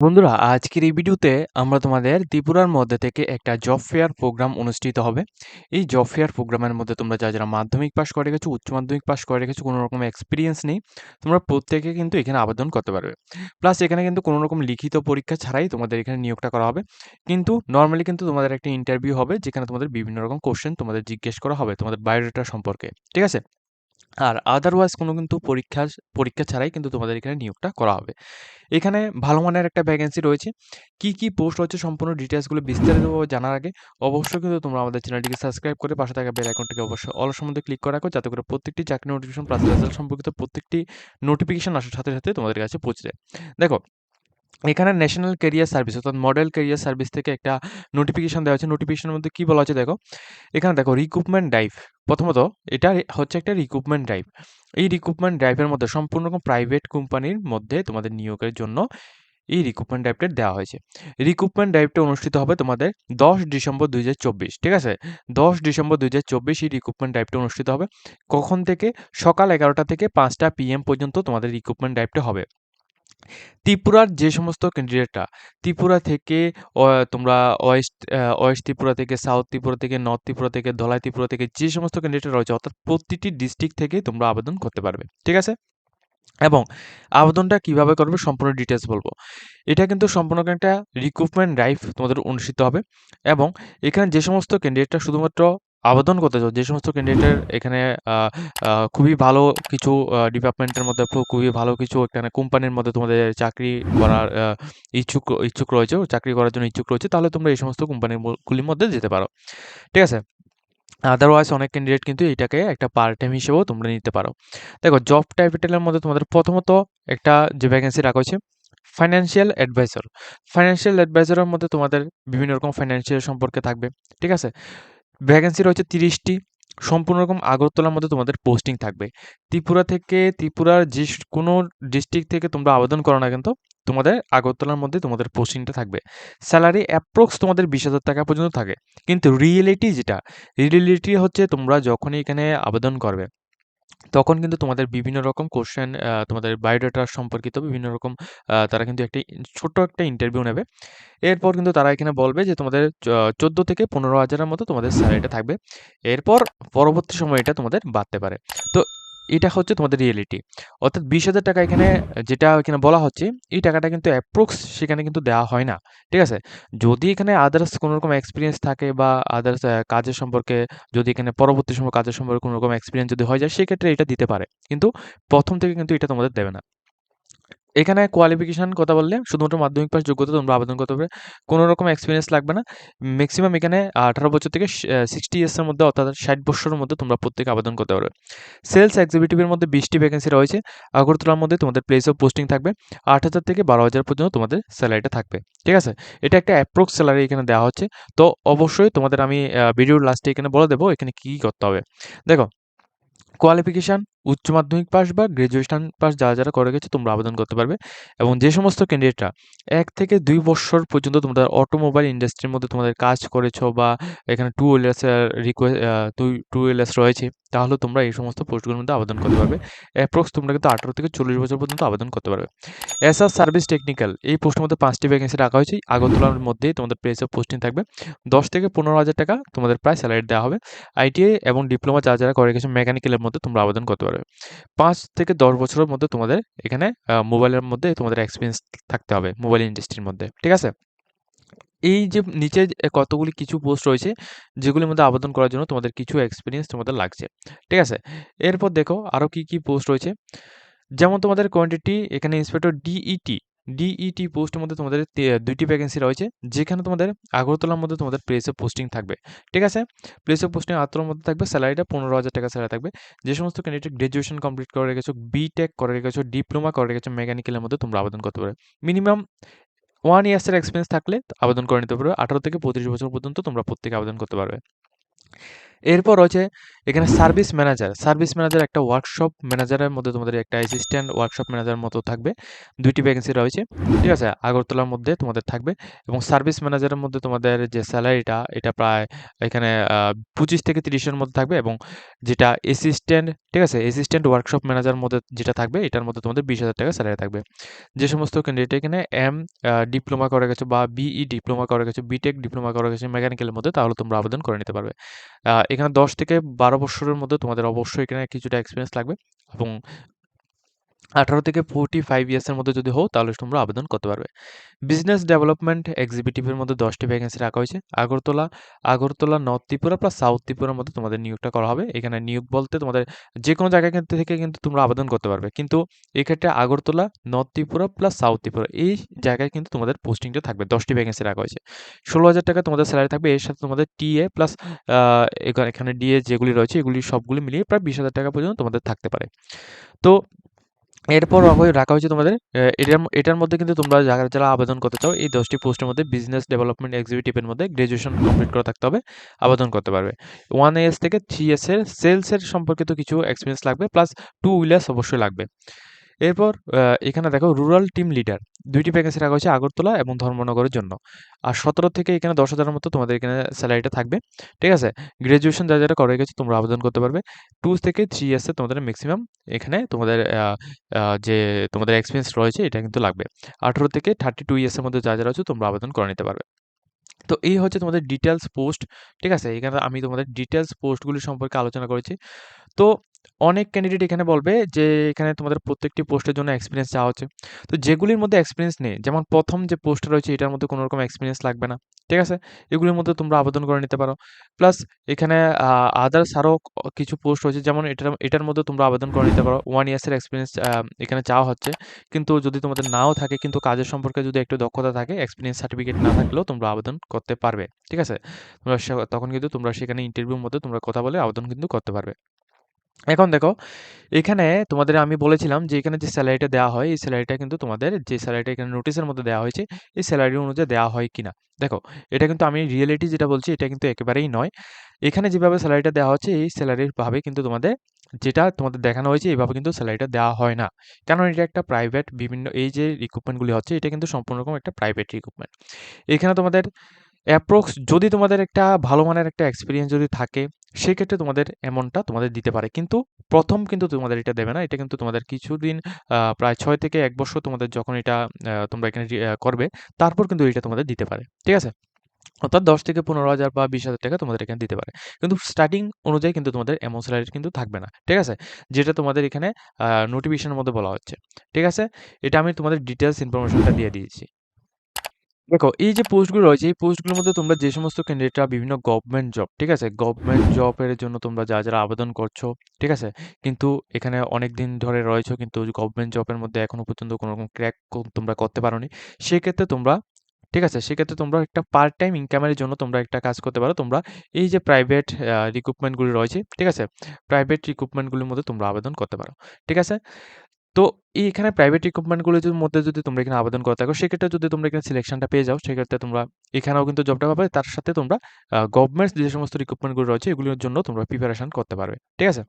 বন্ধুরা, আজকের এই ভিডিওতে আমরা তোমাদের ত্রিপুরার মধ্যে থেকে একটা জব ফেয়ার প্রোগ্রাম অনুষ্ঠিত হবে। এই জব ফেয়ার প্রোগ্রামের মধ্যে তোমরা যারা যারা মাধ্যমিক পাশ করে রেখেছো উচ্চ মাধ্যমিক পাশ করে রেখেছো কোনো রকম এক্সপিরিয়েন্স নেই, তোমরা প্রত্যেকে কিন্তু এখানে আবেদন করতে পারবে। প্লাস এখানে কিন্তু কোনো রকম লিখিত পরীক্ষা ছাড়াই তোমাদের এখানে নিয়োগটা করা হবে। কিন্তু নর্মালি কিন্তু তোমাদের একটা ইন্টারভিউ হবে, যেখানে তোমাদের বিভিন্ন রকম কোশ্চেন তোমাদের জিজ্ঞেস করা হবে তোমাদের বায়োডাটা সম্পর্কে, ঠিক আছে? আর আদারওয়াইজ কোনো কিন্তু পরীক্ষা পরীক্ষা ছাড়াই কিন্তু তোমাদের এখানে নিয়োগটা করা হবে। এখানে ভালো মানের একটা ভ্যাকেন্সি রয়েছে। কি কি পোস্ট রয়েছে সম্পূর্ণ ডিটেলসগুলো বিস্তারিতভাবে জানার আগে অবশ্যই কিন্তু তোমরা আমাদের চ্যানেলটিকে সাবস্ক্রাইব করে পাশে থাকা বেল আইকনটিকে অবশ্যই অল সম্বন্ধে ক্লিক করে রাখো যাতে করে প্রত্যেকটি চাকরি নোটিফিকেশন প্লাস রেজাল্ট সম্পর্কিত প্রত্যেকটি নোটিফিকেশন আসার সাথে সাথে তোমাদের কাছে পৌঁছে যায়। দেখো এখানে ন্যাশনাল ক্যারিয়ার সার্ভিস অর্থাৎ মডেল ক্যারিয়ার সার্ভিস থেকে একটা নোটিফিকেশন দেওয়া হচ্ছে নোটিফিকেশনের মধ্যে কী বলা হচ্ছে দেখো? এখানে দেখো রিক্রুটমেন্ট ড্রাইভ প্রথমত, এটা হচ্ছে একটা রিক্রুটমেন্ট ড্রাইভ এই রিক্রুটমেন্ট ড্রাইভের মধ্যে সম্পূর্ণ রকম প্রাইভেট কোম্পানির মধ্যে তোমাদের নিয়োগের জন্য এই রিক্রুটমেন্ট ড্রাইভটা দেওয়া হয়েছে। রিক্রুটমেন্ট ড্রাইভটা অনুষ্ঠিত হবে তোমাদের দশ ডিসেম্বর দুই হাজার চব্বিশ, ঠিক আছে? দশ ডিসেম্বর দুই হাজার চব্বিশ এই রিক্রুটমেন্ট ড্রাইভটা অনুষ্ঠিত হবে। কখন থেকে? সকাল এগারোটা থেকে পাঁচটা পিএম পর্যন্ত তোমাদের রিক্রুটমেন্ট ড্রাইভটা হবে। ত্রিপুরার যে সমস্ত ক্যান্ডিডেটরা ত্রিপুরা থেকে তোমরা ওয়েস্ট ওয়েস্ট ত্রিপুরা থেকে, সাউথ ত্রিপুরা থেকে, নর্থ ত্রিপুরা থেকে, ধলাই ত্রিপুরা থেকে, যে সমস্ত ক্যান্ডিডেট রয়েছে, অর্থাৎ প্রতিটি ডিস্ট্রিক্ট থেকে তোমরা আবেদন করতে পারবে, ঠিক আছে? এবং আবেদনটা কীভাবে করবে সম্পূর্ণ ডিটেলস বলব। এটা কিন্তু সম্পূর্ণ একটা রিক্রুটমেন্ট ড্রাইভ তোমাদের অনুষ্ঠিত হবে এবং এখানে যে সমস্ত ক্যান্ডিডেটরা শুধুমাত্র আবেদন করতে চাও, যে সমস্ত ক্যান্ডিডেটের এখানে খুবই ভালো কিছু ডিপার্টমেন্টের মধ্যে খুবই ভালো কিছু এখানে কোম্পানির মধ্যে তোমাদের চাকরি করার ইচ্ছুক ইচ্ছুক রয়েছে চাকরি করার জন্য ইচ্ছুক রয়েছে, তাহলে তোমরা এই সমস্ত কোম্পানিগুলির মধ্যে যেতে পারো। ঠিক আছে? আদারওয়াইজ অনেক ক্যান্ডিডেট কিন্তু এটাকে একটা পার্ট টাইম হিসেবেও তোমরা নিতে পারো। দেখো জব টাইটেলের মধ্যে তোমাদের প্রথমত একটা যে ভ্যাকেন্সি রাখা হয়েছে ফাইন্যান্সিয়াল অ্যাডভাইজার ফাইন্যান্সিয়াল অ্যাডভাইজারের মধ্যে তোমাদের বিভিন্ন রকম ফাইন্যান্সিয়াল সম্পর্কে থাকবে। ঠিক আছে? ভ্যাকেন্সি রয়েছে তিরিশটি। সম্পূর্ণ রকম আগরতলার মধ্যে তোমাদের পোস্টিং থাকবে। ত্রিপুরা থেকে ত্রিপুরার যে কোনো ডিস্ট্রিক্ট থেকে তোমরা আবেদন করো না কিন্তু তোমাদের আগরতলার মধ্যে তোমাদের পোস্টিংটা থাকবে। স্যালারি অ্যাপ্রক্স তোমাদের বিশ হাজার টাকা পর্যন্ত থাকে। কিন্তু রিয়েলিটি যেটা রিয়েলিটি হচ্ছে তোমরা যখনই এখানে আবেদন করবে তখন কিন্তু তোমাদের বিভিন্ন রকম কোশ্চেন তোমাদের বায়োডাটা সম্পর্কিত বিভিন্ন রকম তারা কিন্তু একটি ছোট্ট একটা ইন্টারভিউ নেবে। এরপর কিন্তু তারা এখানে বলবে যে, তোমাদের চোদ্দ থেকে পনেরো হাজারের মতো তোমাদের স্যালারিটা থাকবে। এরপর পরবর্তী সময় এটা তোমাদের বাড়তে পারে। তো এটা হচ্ছে তোমাদের রিয়েলিটি অর্থাৎ বিশ হাজার টাকা এখানে যেটা এখানে বলা হচ্ছে, এই টাকাটা কিন্তু অ্যাপ্রোক্স সেখানে কিন্তু দেওয়া হয় না। ঠিক আছে? যদি এখানে আদার্স কোনো রকম এক্সপিরিয়েন্স থাকে বা আদার্স কাজের সম্পর্কে যদি এখানে পরবর্তী সময় কাজের সম্পর্কে কোনো রকম এক্সপিরিয়েন্স যদি হয় যায়, সেক্ষেত্রে এটা দিতে পারে। কিন্তু প্রথম থেকে কিন্তু এটা তোমাদের দেবে না। এখানে কোয়ালিফিকেশান কথা বললে, শুধুমাত্র মাধ্যমিক পাস যোগ্যতা তোমরা আবেদন করতে পারবে। কোনো রকম এক্সপিরিয়েন্স লাগবে না। ম্যাক্সিমাম এখানে আঠারো বছর থেকে সিক্সটি ইয়ার্সের মধ্যে অর্থাৎ ষাট বছরের মধ্যে তোমরা প্রত্যেকে আবেদন করতে পারবে। সেলস এক্সিকিউটিভের মধ্যে বিশটি ভ্যাকেন্সি রয়েছে। আগরতলার মধ্যে তোমাদের প্লেস অফ পোস্টিং থাকবে। আট হাজার থেকে বারো হাজার পর্যন্ত তোমাদের স্যালারিটা থাকবে। ঠিক আছে? এটা একটা অ্যাপ্রোক্স স্যালারি এখানে দেওয়া হচ্ছে। তো অবশ্যই তোমাদের আমি ভিডিওর লাস্টে এখানে বলে দেবো এখানে কী করতে হবে। দেখো কোয়ালিফিকেশান উচ্চ মাধ্যমিক পাস বা গ্র্যাজুয়েশন পাস যারা যারা করে গেছে, তোমরা আবেদন করতে পারবে। এবং যে সমস্ত ক্যান্ডিডেটরা এক থেকে দুই বছর পর্যন্ত তোমাদের অটোমোবাইল ইন্ডাস্ট্রির মধ্যে তোমাদের কাজ করেছ বা এখানে two wheelers request two wheelers রয়েছে, তাহলে তোমরা এই সমস্ত পোস্টগুলোর মধ্যে আবেদন করতে পারবে। অ্যাপ্রক্স তোমরা কিন্তু আঠারো থেকে চল্লিশ বছর পর্যন্ত আবেদন করতে পারবে। এস আর সার্ভিস টেকনিক্যাল এই পোস্টের মধ্যে পাঁচটি ভ্যাকেন্সি রাখা হয়েছে। আগরতলার মধ্যেই তোমাদের প্লেস অফ পোস্টিং থাকবে। দশ থেকে পনেরো হাজার টাকা তোমাদের প্রায় স্যালারি দেওয়া হবে। আইটিআই এবং ডিপ্লোমা যারা যারা করে গেছে মেকানিক্যালের মধ্যে তোমরা আবেদন করতে পারবে। পাঁচ থেকে দশ বছরের মধ্যে তোমাদের এখানে মোবাইলের মধ্যে তোমাদের এক্সপিরিয়েন্স থাকতে হবে, মোবাইল ইন্ডাস্ট্রির মধ্যে, ঠিক আছে? এই যে নিচে কতগুলি কিছু পোস্ট রয়েছে, যেগুলির মধ্যে আবেদন করার জন্য তোমাদের কিছু এক্সপিরিয়েন্স তোমাদের লাগছে, ঠিক আছে? এরপর দেখো আরও কি কি পোস্ট রয়েছে। যেমন তোমাদের কোয়ান্টিটি এখানে ইন্সপেক্টর ডিইটি ডিইটি পোস্টের মধ্যে তোমাদের দুইটি ভ্যাকেন্সি রয়েছে, যেখানে তোমাদের আগরতলার মধ্যে তোমাদের প্লেসে পোস্টিং থাকবে, ঠিক আছে? প্লেসে পোস্টিং আত্মর মধ্যে থাকবে স্যালারিটা পনেরো হাজার টাকা স্যালারি থাকবে। যে সমস্ত ক্যান্ডিডেট গ্র্যাজুয়েশন কমপ্লিট করে রেখেছো বিটেক করে রেখেছো ডিপ্লোমা করে রেখেছো মেকানিক্যালের মধ্যে তোমরা আবেদন করতে পারবে মিনিমাম ওয়ান ইয়ার্সের এক্সপিরিয়েন্স থাকলে আবেদন করে নিতে পারবে আঠারো থেকে পঁয়ত্রিশ বছর পর্যন্ত তোমরা প্রত্যেকে আবেদন করতে পারবে। এরপর রয়েছে এখানে সার্ভিস ম্যানেজার সার্ভিস ম্যানেজার একটা ওয়ার্কশপ ম্যানেজারের মধ্যে তোমাদের একটা অ্যাসিস্ট্যান্ট ওয়ার্কশপ ম্যানেজারের মতো থাকবে। দুইটি ভ্যাকেন্সি রয়েছে, ঠিক আছে? আগরতলার মধ্যে তোমাদের থাকবে এবং সার্ভিস ম্যানেজারের মধ্যে তোমাদের যে স্যালারিটা এটা প্রায় এখানে পঁচিশ থেকে তিরিশের মধ্যে থাকবে এবং যেটা অ্যাসিস্ট্যান্ট ঠিক আছে? অ্যাসিস্ট্যান্ট ওয়ার্কশপ ম্যানেজারের মধ্যে যেটা থাকবে, এটার মধ্যে তোমাদের বিশ হাজার টাকা স্যালারি থাকবে। যে সমস্ত ক্যান্ডিডেট এখানে এম ডিপ্লোমা করে গেছো বা বিই ডিপ্লোমা করে গেছো বিটেক ডিপ্লোমা করে গেছে মেকানিক্যালের মধ্যে, তাহলে তোমরা আবেদন করে নিতে পারবে। এখানে দশ থেকে বারো বছরের মধ্যে তোমাদের অবশ্যই এখানে কিছুটা এক্সপিরিয়েন্স লাগবে এবং আঠারো থেকে ফোর্টি ফাইভ ইয়ার্সের মধ্যে যদি হও, তাহলে তোমরা আবেদন করতে পারবে। বিজনেস ডেভেলপমেন্ট এক্সিকিউটিভের মধ্যে দশটি ভ্যাকেন্সি রাখা হয়েছে। Agartala Agartala north Tripura plus south ত্রিপুরার মধ্যে তোমাদের নিয়োগটা করা হবে। এখানে নিয়োগ বলতে তোমাদের যে কোনো জায়গা থেকে কিন্তু তোমরা আবেদন করতে পারবে। কিন্তু এক্ষেত্রে Agartala north Tripura plus south Tripura, এই জায়গায় কিন্তু তোমাদের পোস্টিংটা থাকবে। দশটি ভ্যাকেন্সি রাখা হয়েছে। ষোলো হাজার টাকা তোমাদের স্যালারি থাকবে। এর সাথে তোমাদের টিএ প্লাস এখানে ডিএ যেগুলি রয়েছে, এগুলি সবগুলি মিলিয়ে প্রায় বিশ হাজার টাকা পর্যন্ত তোমাদের থাকতে পারে। তো এরপর রাখা হয়েছে তোমাদের এটার এটার মধ্যে কিন্তু তোমরা যারা যারা আবেদন করতে চাও, এই দশটি পোস্টের মধ্যে বিজনেস ডেভেলপমেন্ট এক্সিকিউটিভের মধ্যে গ্র্যাজুয়েশন কমপ্লিট করে থাকতে হবে, আবেদন করতে পারবে। ওয়ান এস থেকে থ্রি এস এর সেলসের সম্পর্কিত কিছু এক্সপিরিয়েন্স লাগবে প্লাস টু হুইলার্স অবশ্যই লাগবে। এরপর এখানে দেখো রুরাল টিম লিডার দুইটি ভ্যাকেন্সি রাখা হয়েছে আগরতলা এবং ধর্মনগরের জন্য। আর সতেরো থেকে এখানে দশ হাজারের মতো তোমাদের এখানে স্যালারিটা থাকবে। ঠিক আছে? গ্র্যাজুয়েশন যা যারা করে গেছে তোমরা আবেদন করতে পারবে। টু থেকে থ্রি ইয়ার্সে তোমাদের ম্যাক্সিমাম এখানে তোমাদের যে তোমাদের এক্সপিরিয়েন্স রয়েছে এটা কিন্তু লাগবে। আঠেরো থেকে থার্টি টু ইয়ার্সের মধ্যে যা যারা আছে তোমরা আবেদন করে নিতে পারবে। তো এই হচ্ছে তোমাদের ডিটেলস পোস্ট ঠিক আছে? এখানে আমি তোমাদের ডিটেলস পোস্টগুলি সম্পর্কে আলোচনা করেছি। তো অনেক ক্যান্ডিডেট এখানে বলবে যে, এখানে তোমাদের প্রত্যেকটি পোস্টের জন্য এক্সপিরিয়েন্স চাওয়া হচ্ছে। তো যেগুলির মধ্যে এক্সপিরিয়েন্স নেই, যেমন প্রথম যে পোস্ট রয়েছে, এটার মধ্যে কোনো রকম এক্সপিরিয়েন্স লাগবে না, ঠিক আছে? এগুলির মধ্যে তোমরা আবেদন করে নিতে পারো। প্লাস এখানে আদার্স আরও কিছু পোস্ট রয়েছে, যেমন এটার এটার মধ্যে তোমরা আবেদন করে নিতে পারো। ওয়ান ইয়ার্সের এক্সপিরিয়েন্স এখানে চাওয়া হচ্ছে। কিন্তু যদি তোমাদের নাও থাকে, কিন্তু কাজের সম্পর্কে যদি একটু দক্ষতা থাকে এক্সপিরিয়েন্স সার্টিফিকেট না থাকলেও তোমরা আবেদন করতে পারবে, ঠিক আছে? তোমরা তখন কিন্তু তোমরা সেখানে ইন্টারভিউর মধ্যে তোমরা কথা বলে আবেদন কিন্তু করতে পারবে। এখন দেখো, এখানে তোমাদের আমি বলেছিলাম যে এখানে যে স্যালারিটা দেওয়া হয়, এই স্যালারিটা কিন্তু তোমাদের যে স্যালারিটা এখানে নোটিশের মধ্যে দেওয়া হয়েছে, এই স্যালারি অনুযায়ী দেওয়া হয় কিনা। দেখো, এটা কিন্তু আমি রিয়েলিটি যেটা বলছি, এটা কিন্তু একেবারেই নয়। এখানে যেভাবে স্যালারিটা দেওয়া হচ্ছে, এই স্যালারির ভাবে কিন্তু তোমাদের যেটা তোমাদের দেখানো হয়েছে, এইভাবে কিন্তু স্যালারিটা দেওয়া হয় না। কারণ এটা একটা প্রাইভেট বিভিন্ন এই যে রিক্রুটমেন্টগুলি হচ্ছে, এটা কিন্তু সম্পূর্ণ রকম একটা প্রাইভেট রিক্রুটমেন্ট এখানে তোমাদের অ্যাপ্রক্স যদি তোমাদের একটা ভালো মানের একটা এক্সপিরিয়েন্স যদি থাকে সেক্ষেত্রে তোমাদের অ্যামাউন্টটা তোমাদের দিতে পারে। কিন্তু প্রথম কিন্তু তোমাদের এটা দেবে না। এটা কিন্তু তোমাদের কিছুদিন প্রায় ছয় থেকে এক বছর তোমাদের যখন এটা তোমরা এখানে করবে, তারপর কিন্তু এটা তোমাদের দিতে পারে। ঠিক আছে? অর্থাৎ দশ থেকে পনেরো হাজার বা বিশ হাজার টাকা তোমাদের এখানে দিতে পারে। কিন্তু স্টার্টিং অনুযায়ী কিন্তু তোমাদের অ্যামাউন্ট স্যালারি কিন্তু থাকবে না। ঠিক আছে? যেটা তোমাদের এখানে নোটিফিকেশনের মধ্যে বলা হচ্ছে। ঠিক আছে? এটা আমি তোমাদের ডিটেলস ইনফরমেশনটা দিয়ে দিয়েছি। দেখো, এই যে পোস্টগুলো রয়েছে, এই পোস্টগুলোর মধ্যে তোমরা যে সমস্ত ক্যান্ডিডেটরা বিভিন্ন গভর্নমেন্ট জব ঠিক আছে? গভর্নমেন্ট জবের জন্য তোমরা যা যারা আবেদন করছ, ঠিক আছে? কিন্তু এখানে অনেক দিন ধরে রয়েছো, কিন্তু গভর্নমেন্ট জবের মধ্যে এখনও পর্যন্ত কোনো রকম ক্র্যাক তোমরা করতে পারোনি। সেক্ষেত্রে তোমরা, ঠিক আছে? সেক্ষেত্রে তোমরা একটা পার্ট টাইম ইনকামের জন্য তোমরা একটা কাজ করতে পারো। তোমরা এই যে প্রাইভেট রিক্রুটমেন্টগুলি রয়েছে, ঠিক আছে? প্রাইভেট রিক্রুটমেন্টগুলির মধ্যে তোমরা আবেদন করতে পারো, ঠিক আছে? তো এখানে প্রাইভেট রিক্রুটমেন্টগুলোর মধ্যে যদি তোমরা এখানে আবেদন করে থাকো, সেক্ষেত্রে যদি তোমরা এখানে সিলেকশনটা পেয়ে যাও, সেক্ষেত্রে তোমরা এখানেও কিন্তু জবটা পাবে। তার সাথে তোমরা গভর্নমেন্ট যে সমস্ত রিক্রুটমেন্টগুলো রয়েছে, এগুলোর জন্য তোমরা প্রিপারেশন করতে পারবে। ঠিক আছে?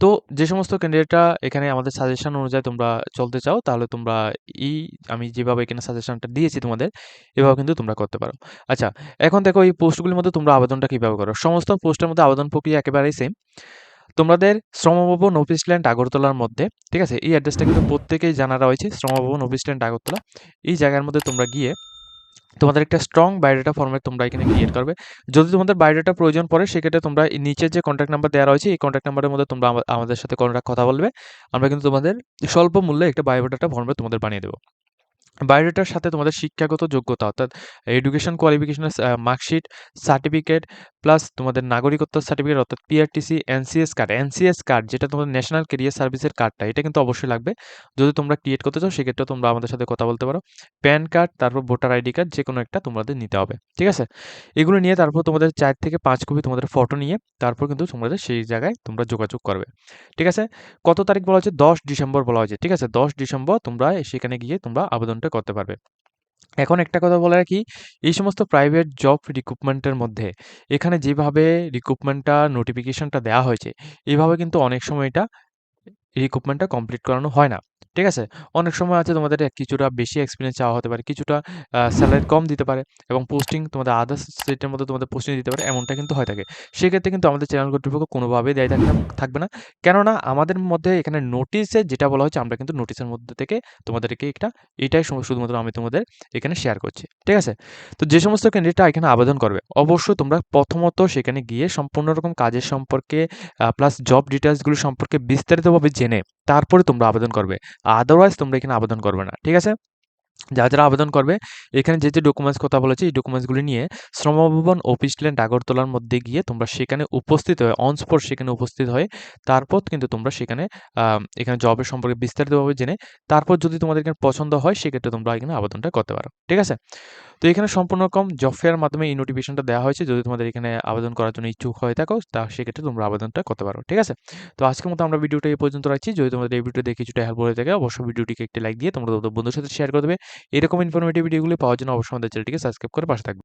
তো যে সমস্ত ক্যান্ডিডেটরা এখানে আমাদের সাজেশন অনুযায়ী তোমরা চলতে চাও, তাহলে তোমরা এই, আমি যেভাবে এখানে সাজেশনটা দিয়েছি তোমাদের, এভাবে কিন্তু তোমরা করতে পারো। আচ্ছা এখন দেখো এই পোস্টগুলির মধ্যে তোমরা আবেদনটা কীভাবে করো? সমস্ত পোস্টের মধ্যে আবেদন প্রক্রিয়া একেবারেই সেম তোমাদের শ্রমভবন অফিস ল্যান্ড আগরতলার মধ্যে, ঠিক আছে? এই অ্যাড্রেসটা কিন্তু প্রত্যেকেই জানা রয়েছে শ্রমভবন অফিস ল্যান্ড আগরতলা। এই জায়গার মধ্যে তোমরা গিয়ে তোমাদের একটা স্ট্রং বায়োডাটা ফর্মেট তোমরা এখানে ক্রিয়েট করবে। যদি তোমাদের বায়োডাটা প্রয়োজন পড়ে, সেক্ষেত্রে তোমরা নিচের যে কন্ট্যাক্ট নাম্বার দেওয়া রয়েছে, এই কন্ট্যাক্ট নাম্বারের মধ্যে তোমরা আমাদের সাথে কন্ট্যাক্ট কথা বলবে। আমরা কিন্তু তোমাদের স্বল্প মূল্যে একটা বায়োডাটা ফর্মেট তোমাদের বানিয়ে দেবো। বায়োডাটার সাথে তোমাদের শিক্ষাগত যোগ্যতা, অর্থাৎ এডুকেশন কোয়ালিফিকেশনের মার্কশিট সার্টিফিকেট প্লাস তোমাদের নাগরিকত্ব সার্টিফিকেট অর্থাৎ PRTC NCS card NCS card যেটা তোমাদের ন্যাশনাল কেরিয়ার সার্ভিসের কার্ডটা এটা কিন্তু অবশ্যই লাগবে। যদি তোমরা ক্রিয়েট করতে চাও, সেক্ষেত্রে তোমরা আমাদের সাথে কথা বলতে পারো। প্যান কার্ড তারপর ভোটার আইডি কার্ড যে কোনো একটা তোমাদের নিতে হবে। ঠিক আছে? এগুলো নিয়ে তারপর তোমাদের চার থেকে পাঁচ কপি তোমাদের ফটো নিয়ে তারপর কিন্তু তোমাদের সেই জায়গায় তোমরা যোগাযোগ করবে। ঠিক আছে? কত তারিখ বলা হচ্ছে দশ ডিসেম্বর বলা হয়েছে। ঠিক আছে? দশ ডিসেম্বর তোমরা সেখানে গিয়ে তোমরা আবেদনটা করতে পারবে। এখন একটা কথা বলে রাখি, এই সমস্ত প্রাইভেট জব রিক্রুটমেন্টের মধ্যে এখানে যেভাবে রিক্রুটমেন্টটা নোটিফিকেশনটা দেওয়া হয়েছে, এভাবে কিন্তু অনেক সময় এটা রিক্রুটমেন্টটা কমপ্লিট করানো হয় না। ঠিক আছে? অনেক সময় আছে তোমাদের কিছুটা বেশি এক্সপিরিয়েন্স চাওয়া হতে পারে, কিছুটা স্যালারি কম দিতে পারে এবং পোস্টিং তোমাদের আদার্স স্টেটের মধ্যে তোমাদের পোস্টিং দিতে পারে, এমনটা কিন্তু হয়ে থাকে। সেক্ষেত্রে কিন্তু আমাদের চ্যানেল কর্তৃপক্ষ কোনোভাবেই দায়ী থাকবে না থাকবে না। কেননা আমাদের মধ্যে এখানে নোটিসে যেটা বলা হয়েছে আমরা কিন্তু নোটিসের মধ্যে থেকে তোমাদেরকে একটা এটাই শুধুমাত্র আমি তোমাদের এখানে শেয়ার করছি। ঠিক আছে? তো যে সমস্ত ক্যান্ডিডেটরা এখানে আবেদন করবে, অবশ্যই তোমরা প্রথমত সেখানে গিয়ে সম্পূর্ণ রকম কাজের সম্পর্কে প্লাস জব ডিটেইলসগুলো সম্পর্কে বিস্তারিতভাবে জেনে তারপরে তোমরা আবেদন করবে। আদারওয়াইজ তোমরা এখানে আবেদন করবে না। ঠিক আছে? যারা, যারা আবেদন করবে এখানে যে, যে ডকুমেন্টস কথা বলেছি এই ডকুমেন্টসগুলি নিয়ে শ্রমভবন অফিস ল্যান্ড আগরতলার মধ্যে গিয়ে তোমরা সেখানে উপস্থিত হয়ে অন স্পট সেখানে উপস্থিত হয়ে তারপর কিন্তু তোমরা সেখানে এখানে জবের সম্পর্কে বিস্তারিতভাবে জেনে তারপর যদি তোমাদের এখানে পছন্দ হয় সেক্ষেত্রে তোমরা এখানে আবেদনটা করতে পারো। ঠিক আছে? তো এখানে সম্পূর্ণ রকম জব ফেয়ার মাধ্যমে এই নোটিফিকেশনটা দেওয়া হয়েছে। যদি তোমাদের এখানে আবেদন করার জন্য ইচ্ছুক হয়ে থাকো, তা সেক্ষেত্রে তোমরা আবেদনটা করতে পারো। ঠিক আছে? তো আজকের মতো আমরা ভিডিওটা এই পর্যন্ত রাখছি। যদি তোমাদের এই ভিডিওটা দেখে কিছুটা হেল্প হয়ে থাকে, অবশ্যই ভিডিওটিকে একটি লাইক দিয়ে তোমরা তোমাদের বন্ধুর সাথে শেয়ার করে দেবে। এরকম ইনফরমেটিভ ভিডিওগুলি পাওয়ার জন্য অবশ্যই আমাদের চ্যানেলটিকে সাবস্ক্রাইব করে পাশে থাকবে।